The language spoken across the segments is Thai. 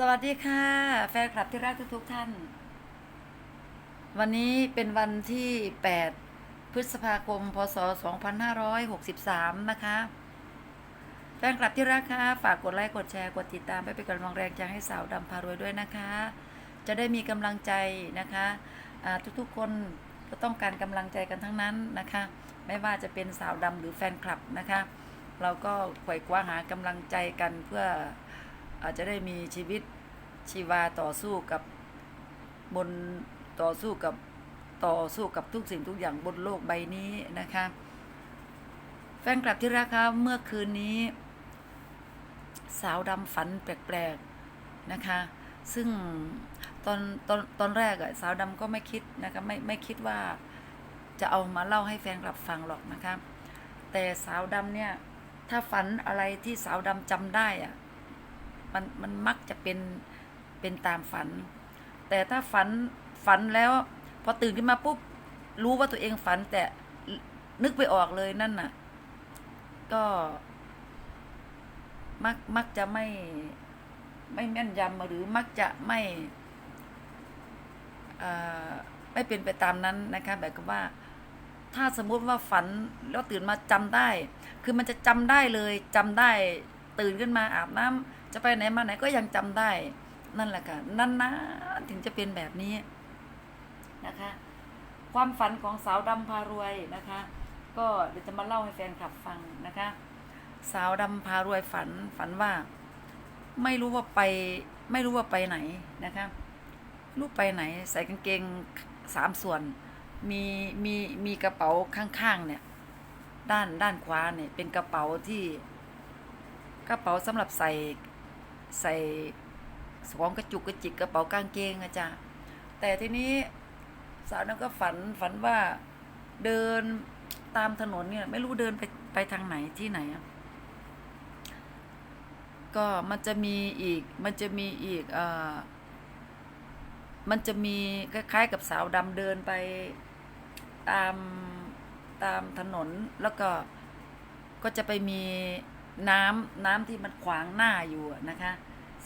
สวัสดีค่ะ แฟนคลับที่รักทุกๆท่าน วันนี้เป็นวันที่ 8 พฤษภาคม พศ 2563 นะคะ แฟนคลับที่รักค่ะฝากกดไลค์กดแชร์กดติดตามไปเป็นกำลังแรงใจให้สาวดำพารวยด้วยนะคะ จะได้มีกำลังใจนะคะทุกๆคนก็ต้องการกำลังใจกันทั้งนั้นนะคะ ไม่ว่าจะเป็นสาวดำหรือแฟนคลับนะคะ เราก็ไขว่คว้าหากำลังใจกันเพื่อ อาจจะได้มีชีวิตชีวาต่อสู้กับบนต่อสู้กับต่อสู้กับทุกสิ่งทุกอย่างบนโลกใบนี้นะคะ แฟนคลับที่รักครับเมื่อคืนนี้ สาวดำฝันแปลกๆนะคะ ซึ่งตอนตอนตอนแรกอะสาวดำก็ไม่คิดนะคะไม่ไม่คิดว่าจะเอามาเล่าให้แฟนคลับฟังหรอกนะคะ แต่สาวดำเนี่ย ถ้าฝันอะไรที่สาวดำจำได้อะ มันมันมักจะเป็นเป็นตามฝัน แต่ถ้าฝันฝันแล้ว พอตื่นขึ้นมาปุ๊บรู้ว่าตัวเองฝัน แต่นึกไปออกเลยนั่นน่ะ ก็มักมักจะไม่ไม่แม่นยำหรือมักจะไม่ไม่เป็นไปตามนั้นนะคะแบบกับว่า ถ้าสมมุติว่าฝันแล้วตื่นมาจำได้ คือมันจะจำได้เลยจำได้ตื่นขึ้นมาอาบน้ำ จะไปไหนมาไหนก็ยังจำได้ นั่นแหละค่ะนั่นนะถึงจะเป็นแบบนี้นะคะ ความฝันของสาวดำพารวยนะคะ ก็เดี๋ยวจะมาเล่าให้แฟนคลับฟังนะคะ สาวดำพารวยฝันฝันว่า ไม่รู้ว่าไป ไม่รู้ว่าไปไหนนะคะลูกไปไหน ใส่กางเกงสามส่วน มีมีมีกระเป๋าข้างๆเนี่ย ด้านด้านขวาเนี่ยเป็นกระเป๋าที่กระเป๋าสำหรับใส่ ใส่ของกระจุกกระจิกกระเป๋ากางเกงอะจ้ะแต่ทีนี้สาวนั้นก็ฝันฝันว่าเดินตามถนนเนี่ย ไม่รู้เดินไปไปทางไหนที่ไหนอะก็มันจะมีอีกมันจะมีอีกเอ่อมันจะมีคล้ายๆกับสาวดำเดินไปตามตามถนนแล้วก็ก็จะไปมี น้ำน้ำที่มันขวางหน้าอยู่นะคะ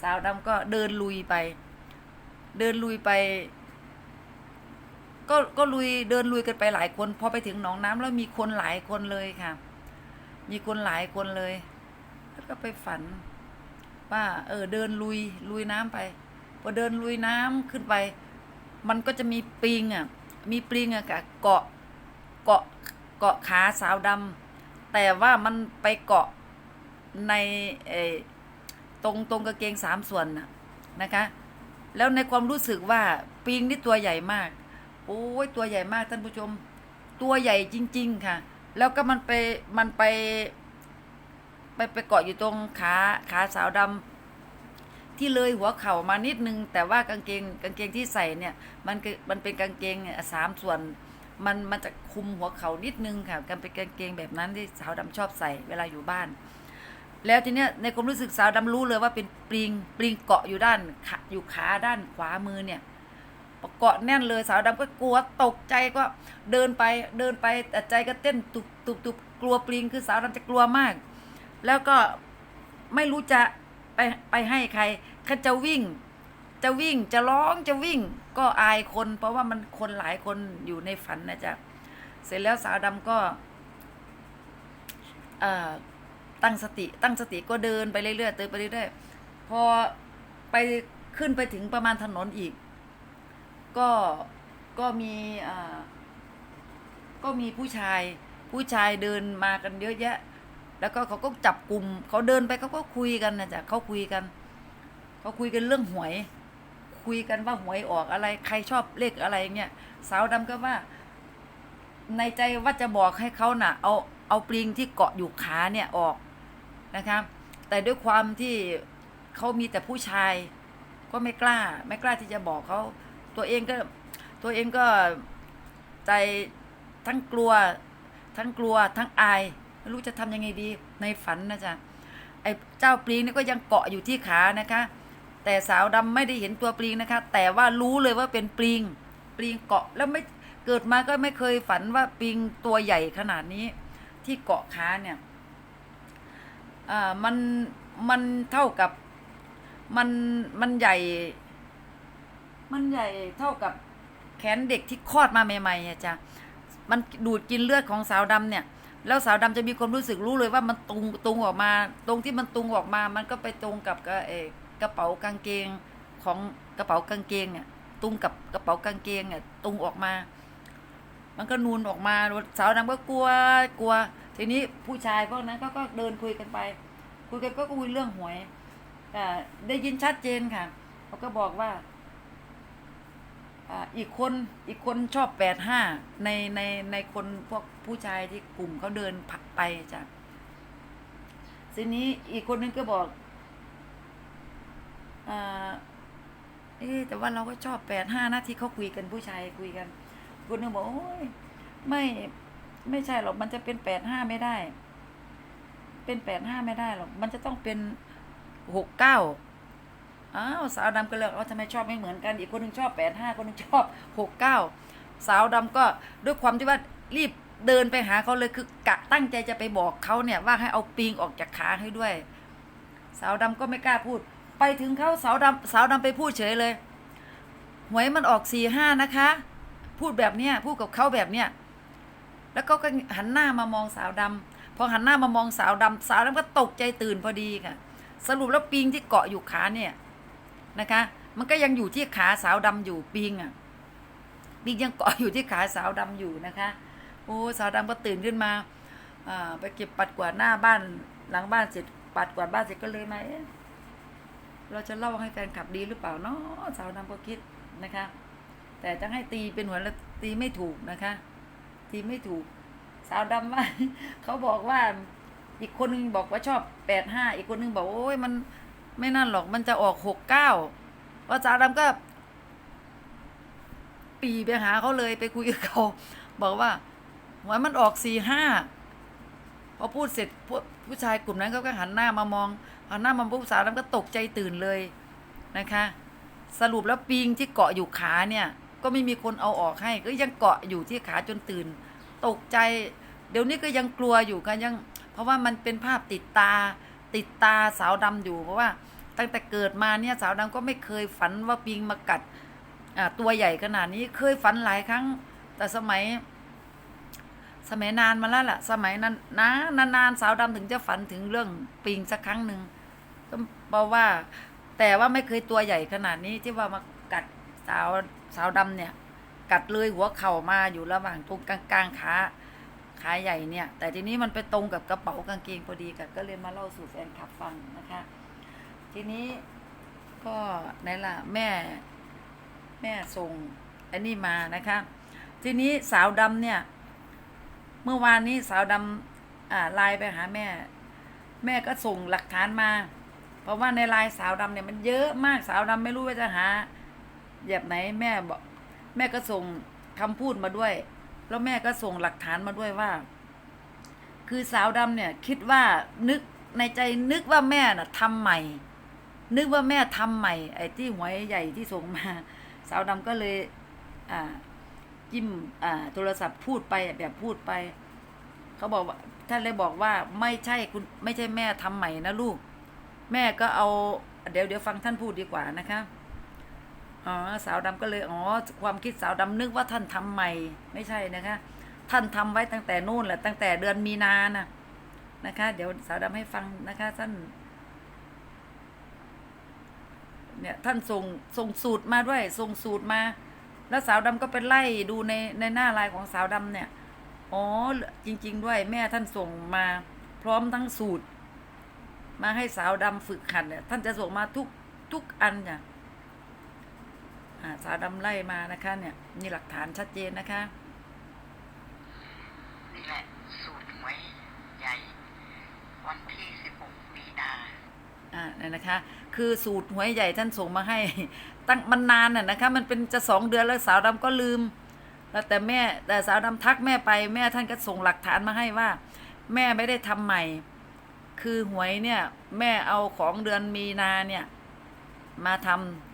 สาวดำก็เดินลุยไป เดินลุยไป ก็ก็ลุยเดินลุยกันไปหลายคนพอไปถึงหนองน้ำแล้วมีคนหลายคนเลยค่ะ มีคนหลายคนเลย แล้วก็ไปฝัน ว่า เออ เดินลุยลุยน้ำไปพอเดินลุยน้ำขึ้นไป มันก็จะมีปิงอะ มีปิงอะกะเกาะเกาะเกาะขาสาวดำแต่ว่ามันไปเกาะ ในเออตรงตรงกางเกงสามส่วนน่ะนะคะ แล้วในความรู้สึกว่าปิงนี่ตัวใหญ่มาก โอ้ยตัวใหญ่มากท่านผู้ชม ตัวใหญ่จริง ๆ ค่ะ แล้วก็มันไปมันไป ไปไปเกาะอยู่ตรงขาขาสาวดำที่เลยหัวเข่ามานิดนึง แต่ว่ากางเกงกางเกงที่ใส่เนี่ย มันคือมันเป็นกางเกงเนี่ยสามส่วนมันมันจะคุมหัวเข่านิดนึงค่ะกันเป็นกางเกงแบบนั้นที่สาวดำชอบใส่เวลาอยู่บ้าน แล้วทีเนี้ยในความรู้สึกสาวดำรู้เลยว่าเป็นปลิงปลิงเกาะอยู่ด้านขาอยู่ขาด้านขวามือเนี่ยเกาะแน่นเลยสาวดำก็กลัวตกใจก็เดินไปเดินไปแต่ใจก็เต้นตุบตุบตุบกลัวปลิงคือสาวดำจะกลัวมาก แล้วก็ไม่รู้จะไปไปให้ใครเขจะวิ่ง จะวิ่งจะร้องจะวิ่ง ก็อายคน เพราะว่ามันคนหลายคนอยู่ในฝันนะจ๊ะเสร็จแล้วสาวดำก็เอ่อ ตั้งสติ ตั้งสติก็เดินไปเรื่อยๆเดินไปเรื่อยๆพอไปขึ้นไปถึงประมาณถนนอีก ก็ก็มีอ่าก็มีผู้ชาย ผู้ชายเดินมากันเยอะแยะ แล้วก็เขาก็จับกลุ่มเขาเดินไปเขาก็คุยกันนะจ๊ะเขาคุยกันเขาคุยกันเรื่องหวย คุยกันว่าหวยออกอะไร ใครชอบเลขอะไรเงี้ยสาวดำก็ว่า ในใจว่าจะบอกให้เขาน่ะ เอาเอาปลิงที่เกาะอยู่ขาเนี่ยออก นะคะแต่ด้วยความที่เขามีแต่ผู้ชาย ก็ไม่กล้า ไม่กล้าที่จะบอกเขาตัวเองก็ตัวเองก็ใจทั้งกลัว ทั้งกลัว ทั้งอายไม่รู้จะทำยังไงดีในฝันนะจ๊ะไอ้เจ้าปลิงนี่ก็ยังเกาะอยู่ที่ขานะคะ แต่สาวดำไม่ได้เห็นตัวปลิงนะคะ แต่ว่ารู้เลยว่าเป็นปลิงปลิงเกาะแล้วไม่เกิดมาก็ไม่เคยฝันว่าปลิงตัวใหญ่ขนาดนี้ ที่เกาะขาเนี่ย อ่ามันมันเท่ากับมันมันใหญ่ มันใหญ่เท่ากับแขนเด็กที่คลอดมาใหม่ๆอะจ้ะมันดูดกินเลือดของสาวดำเนี่ย แล้วสาวดำจะมีความรู้สึกรู้เลยว่ามันตุงตุงออกมา ตรงที่มันตุงออกมา มันก็ไปตรงกับกระเอกระเป๋ากางเกงของกระเป๋ากางเกงเนี่ย ตุงกับกระเป๋ากางเกงเนี่ยตุงออกมา มันก็นูนออกมาสาวดำก็กลัวกลัวทีนี้ผู้ชายพวกนั้นก็ก็เดินคุยกันไป คุยกันก็คุยเรื่องหวยอ่ได้ยินชัดเจนค่ะเขาก็บอกว่าอ่าอีกคนอีกคนชอบแปดห้าในในในคนพวกผู้ชายที่กลุ่มเขาเดินผักไปจ้ะทีนี้อีกคนนึงก็บอกอ่าเอ๊แต่ว่าเราก็ชอบแปดห้านะที่เขาคุยกันผู้ชายคุยกัน คนนึงบอกโอ้ยไม่ ไม่ใช่หรอก มันจะเป็นแปดห้าไม่ได้ เป็นแปดห้าไม่ได้หรอก มันจะต้องเป็นหกเก้าอ้าวสาวดำก็เลยเอาทำไมชอบไม่เหมือนกัน อีกคนหนึ่งชอบแปดห้าคนหนึ่งชอบหกเก้าสาวดำก็ด้วยความที่ว่ารีบเดินไปหาเขาเลยคือกะตั้งใจจะไปบอกเขาเนี่ยว่าให้เอาปิงออกจากขาให้ด้วย สาวดำก็ไม่กล้าพูด ไปถึงเขาสาวดำสาวดำไปพูดเฉยเลยหวยมันออกสี่ห้านะคะ พูดแบบเนี้ยพูดกับเขาแบบเนี้ย แล้วก็หันหน้ามามองสาวดำพอหันหน้ามามองสาวดำสาวดำก็ตกใจตื่นพอดีค่ะ สรุปแล้วปิงที่เกาะอยู่ขาเนี่ยนะคะ มันก็ยังอยู่ที่ขาสาวดำอยู่ปิงอะปิงยังเกาะอยู่ที่ขาสาวดำอยู่นะคะ โอ้สาวดำก็ตื่นขึ้นมาอ่าไปเก็บปัดกวาดหน้าบ้านหลังบ้านเสร็จปัดกวาดบ้านเสร็จก็เลยมาเอ๊ะเราจะเล่าให้แฟนขับดีหรือเปล่าเนาะสาวดำก็คิดนะคะ แต่จะให้ตีเป็นหัวแล้วตีไม่ถูกนะคะ ตีไม่ถูก สาวดำว่า เขาบอกว่า อีกคนนึงบอกว่าชอบแปดห้าอีกคนนึงบอกโอ้ยมันไม่นั่นหรอกมันจะออกหกเก้าว่าสาวดำก็ ปีไปหาเขาเลยไปคุยกับเขาบอกว่าหวยมันออกสี่ห้าพอพูดเสร็จผู้ผู้ชายกลุ่มนั้นก็หันหน้ามามองหันหน้ามาปุ๊บสาวดำก็ตกใจตื่นเลยนะคะ สรุปแล้วปิงที่เกาะอยู่ขาเนี่ย ก็ไม่มีคนเอาออกให้ก็ยังเกาะอยู่ที่ขาจนตื่น ตกใจ เดี๋ยวนี้ก็ยังกลัวอยู่กันยัง เพราะว่ามันเป็นภาพติดตา ติดตาสาวดำอยู่ เพราะว่าตั้งแต่เกิดมาเนี่ยสาวดำก็ไม่เคยฝันว่าปิงมากัดตัวใหญ่ขนาดนี้เคยฝันหลายครั้ง แต่สมัย สมัยนานมาแล้วล่ะ สมัยนั้นนะนานๆสาวดำถึงจะฝันถึงเรื่องปิงสักครั้งหนึ่งก็บอกว่าแต่ว่าไม่เคยตัวใหญ่ขนาดนี้ที่ว่ามา สาวสาวดำเนี่ย กัดเลยหัวเข่ามาอยู่ระหว่างตรงกลางขาขาใหญ่เนี่ย แต่ทีนี้มันไปตรงกับกระเป๋ากางเกงพอดีกับก็เลยมาเล่าสู่แฟนคลับฟังนะคะ ทีนี้ก็ไหนล่ะแม่แม่ส่งอันนี้มานะคะ ทีนี้สาวดำเนี่ย เมื่อวานนี้สาวดำอ่าไลน์ไปหาแม่ แม่ก็ส่งหลักฐานมา เพราะว่าในไลน์สาวดำเนี่ยมันเยอะมากสาวดำไม่รู้ว่าจะหา แบบไหนแม่บอกแม่ก็ส่งคำพูดมาด้วย แล้วแม่ก็ส่งหลักฐานมาด้วยว่า คือสาวดำเนี่ย คิดว่านึกในใจนึกว่าแม่น่ะทำใหม่ นึกว่าแม่ทำใหม่ ไอ้ที่หวยใหญ่ที่ส่งมา สาวดำก็เลย อ่าจิ้มอ่า โทรศัพท์พูดไปแบบพูดไป เขาบอกว่าท่านเลยบอกว่าไม่ใช่คุณไม่ใช่แม่ทำใหม่นะลูก แม่ก็เอา เดี๋ยวเดี๋ยวฟังท่านพูดดีกว่านะคะ อ๋อสาวดำก็เลยอ๋อความคิดสาวดำนึกว่าท่านทำใหม่ ไม่ใช่นะคะ ท่านทำไว้ตั้งแต่นู่นแหละตั้งแต่เดือนมีนานะนะคะ เดี๋ยวสาวดำให้ฟังนะคะท่านเนี่ยท่านส่งส่งสูตรมาด้วยส่งสูตรมา แล้วสาวดำก็ไปไล่ดูในในหน้าไลน์ของสาวดำเนี่ยอ๋อจริง ๆ ด้วยแม่ท่านส่งมาพร้อมทั้งสูตร มาให้สาวดำฝึกหัดเนี่ยท่านจะส่งมาทุกทุกอันเนี่ยอ่า สาวดำไล่มานะคะเนี่ยมีหลักฐานชัดเจนนะคะนี่แหละสูตรหวยใหญ่ วันที่ 16 มีนาอ่าเนี่ยนะคะ คือสูตรหวยใหญ่ท่านส่งมาให้ ตั้งมันนานน่ะนะคะ มันเป็นจะสองเดือนแล้วสาวดำก็ลืม แล้วแต่แม่แต่สาวดำทักแม่ไปแม่ท่านก็ส่งหลักฐานมาให้ว่า แม่ไม่ได้ทำใหม่ คือหวยเนี่ย แม่เอาของเดือนมีนาเนี่ย มาทำ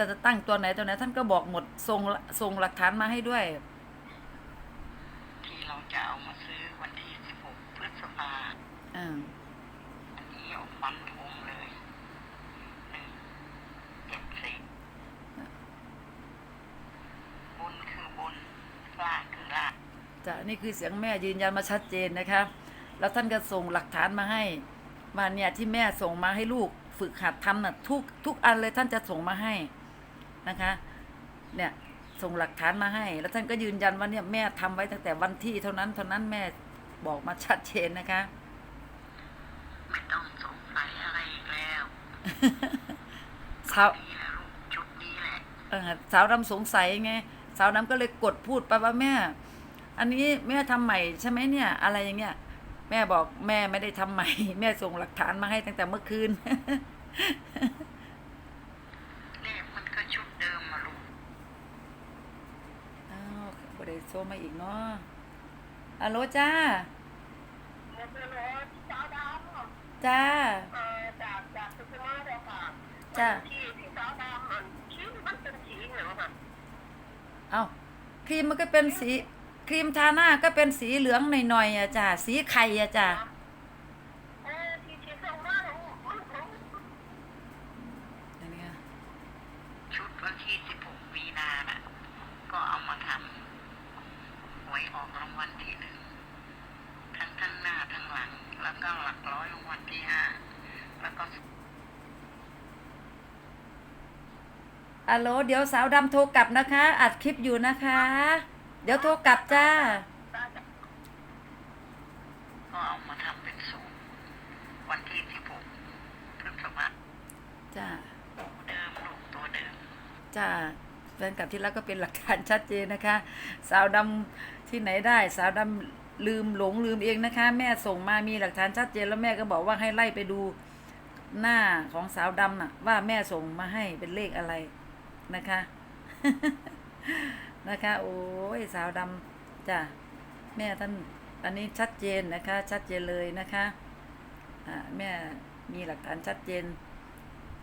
แต่จะตั้งตัวไหนตัวไหนท่านก็บอกหมดส่งส่งหลักฐานมาให้ด้วย ที่เราจะเอามาซื้อวันที่สิบหกพฤษภาอันนี้เอาฟันธงเลยหนึ่งเจ็ดสี่บนคือบนล่างคือล่างจะนี่คือเสียงแม่ยืนยันมาชัดเจนนะคะ แล้วท่านก็ส่งหลักฐานมาให้มาเนี่ยที่แม่ส่งมาให้ลูกฝึกหัดทำนะ่ะทุกทุกอันเลยท่านจะส่งมาให้ นะคะเนี่ยส่งหลักฐานมาให้ แล้วท่านก็ยืนยันว่าเนี่ยแม่ทำไว้ตั้งแต่วันที่เท่านั้นเท่านั้นแม่บอกมาชัดเจนนะคะไม่ต้องสงสัยอะไรอีกแล้วสาวนี่แหละลูกชุดนี้แหละเออสาวดำสงสัยไงสาวดำก็เลยกดพูดไปว่าแม่ อันนี้แม่ทำใหม่ใช่ไหมเนี่ย อะไรอย่างเงี้ยแม่บอกแม่ไม่ได้ทำใหม่ แม่ส่งหลักฐานมาให้ตั้งแต่เมื่อคืน เลขมันก็ชุดเดิมมาลูก อ้าว บได้โซมาอีกเนาะฮัลโลจ้าจ้าจ้าเองค่ะเอาครีมมันก็เป็นสี ครีมทาหน้าก็เป็นสีเหลืองหน่อยๆอะจ้าสีไข่อะจ้า เออที่ที่ส่งมาเนี่ยมันมัน อันนี้ค่ะ ชุดวันที่สิบหกมีนาน่ะ ก็เอามาทำหวยออกรางวัลที่หนึ่งทั้งทั้งหน้าทั้งหลัง แล้วก็หลักร้อยรางวัลที่ห้าแล้วก็ ฮัลโหลเดี๋ยวสาวดำโทรกลับนะคะ อัดคลิปอยู่นะคะ เดี๋ยวโทรกลับจ้า ก็เอามาทำเป็นสูตรวันที่สิบหกพฤษภาคมจ้าตัวเดิมลูกตัวเดิมจ้าแฟนกลับที่รักก็เป็นหลักฐานชัดเจนนะคะ สาวดำที่ไหนได้ สาวดำลืมหลงลืมเองนะคะ แม่ส่งมามีหลักฐานชัดเจนแล้วแม่ก็บอกว่าให้ไล่ไปดูหน้าของสาวดำน่ะ ว่าแม่ส่งมาให้เป็นเลขอะไร นะคะ นะคะ โอ้ยสาวดำจ้ะแม่ท่านอันนี้ชัดเจนนะคะ ชัดเจนเลยนะคะแม่มีหลักฐานชัดเจน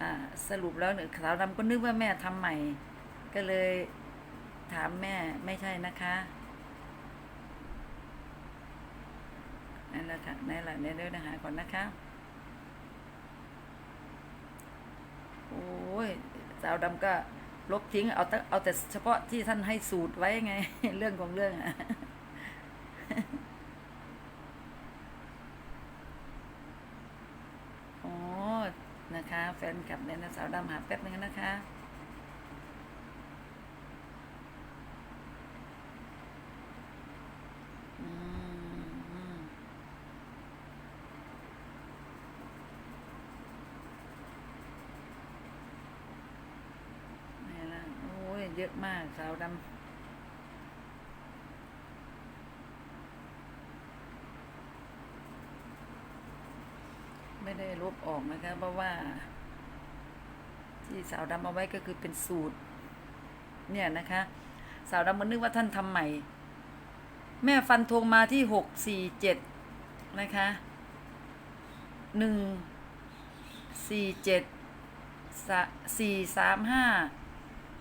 อ่าสรุปแล้วเนี่ยสาวดำก็นึกว่าแม่ทำใหม่ ก็เลยถามแม่ไม่ใช่นะคะนั่นแหละค่ะนั่นแหละเนี่ยเดี๋ยวนะหาก่อนนะคะ โอ้ยสาวดำก็ ลบทิ้งเอาแต่เอาแต่เฉพาะที่ท่านให้สูตรไว้ไง เรื่องของเรื่องอะอ๋อนะคะ แฟนกลับเนนสาวดำหาแป๊บนึงนะคะ อืมอืมนี่ละโอ้ย เยอะมากสาวดำไม่ได้ลบออกนะคะเพราะว่า ที่สาวดำเอาไว้ก็คือเป็นสูตร เนี่ยนะคะ สาวดำมันนึกว่าท่านทำใหม่ แม่ฟันธงมาที่หกสี่เจ็ดนะคะหนึ่งสี่เจ็ดสี่สามห้า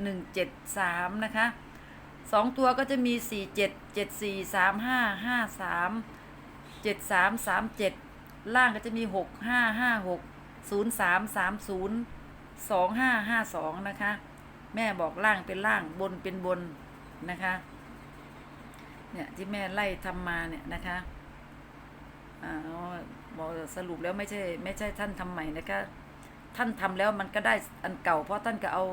หนึ่งเจ็ดสามนะคะสองตัวก็จะมีสี่เจ็ดเจ็ดสี่สามห้าห้าสามเจ็ดสามสามเจ็ดล่างก็จะมีหกห้าห้าหกศูนย์สามสามศูนย์สองห้าห้าสองนะคะ แม่บอกล่างเป็นล่างบนเป็นบนนะคะ เนี่ย ที่แม่ไล่ทำมาเนี่ยนะคะอ่าบอกสรุปแล้วไม่ใช่ ไม่ใช่ท่านทำใหม่นะคะท่านทำแล้วมันก็ได้อันเก่าเพราะท่านก็เอา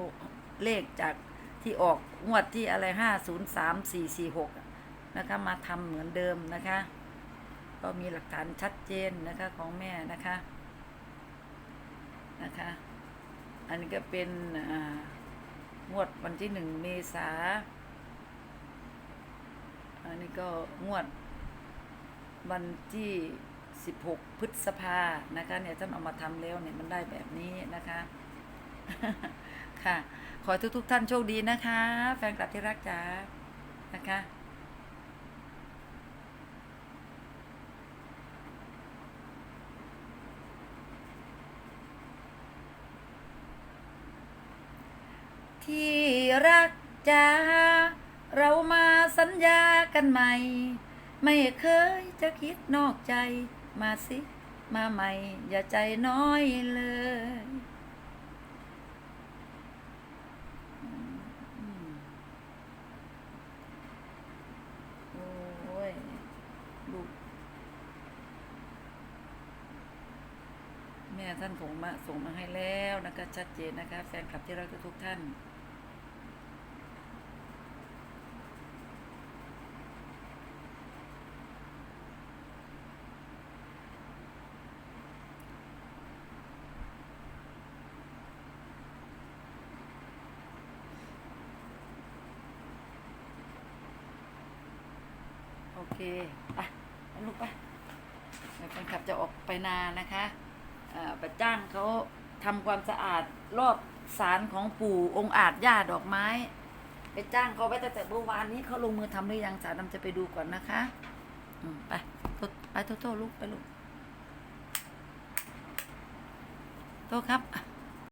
เลขจากที่ออกงวดที่อะไรห้าศูนย์สามสี่สี่หกนะคะมาทำเหมือนเดิมนะคะ ก็มีหลักฐานชัดเจนนะคะของแม่นะคะนะคะ อันนี้ก็เป็นอ่างวดวันที่หนึ่งเมษาอันนี้ก็งวดวันที่ 16 พฤษภานะคะเนี่ยท่านเอามาทำแล้วเนี่ยมันได้แบบนี้นะคะ ค่ะ ขอให้ทุก ๆ ท่านโชคดีนะคะ แฟนคลับที่รักจ๋านะคะที่รักจ้าเรามาสัญญากันใหม่ ไม่เคยจะคิดนอกใจ มาสิ มาใหม่ อย่าใจน้อยเลยอืมโอ้ เนี่ยท่านส่งมาส่งมาให้แล้วนะคะชัดเจนนะคะแฟนคลับที่รักทุกท่านโอเค ไปลูกไปเดี๋ยวแฟนคลับจะออกไปนานนะคะ ปจ้างเขาทำความสะอาดรอบศาลของปู่องค์อาจย่าดอกไม้ ไปจ้างเขาไว้ตั้งแต่เมื่อวานนี้เขาลงมือทำหรือยังสารนำจะไปดูก่อนนะคะไปโทษไปโทษโทษลูกไปลูกโทษครับ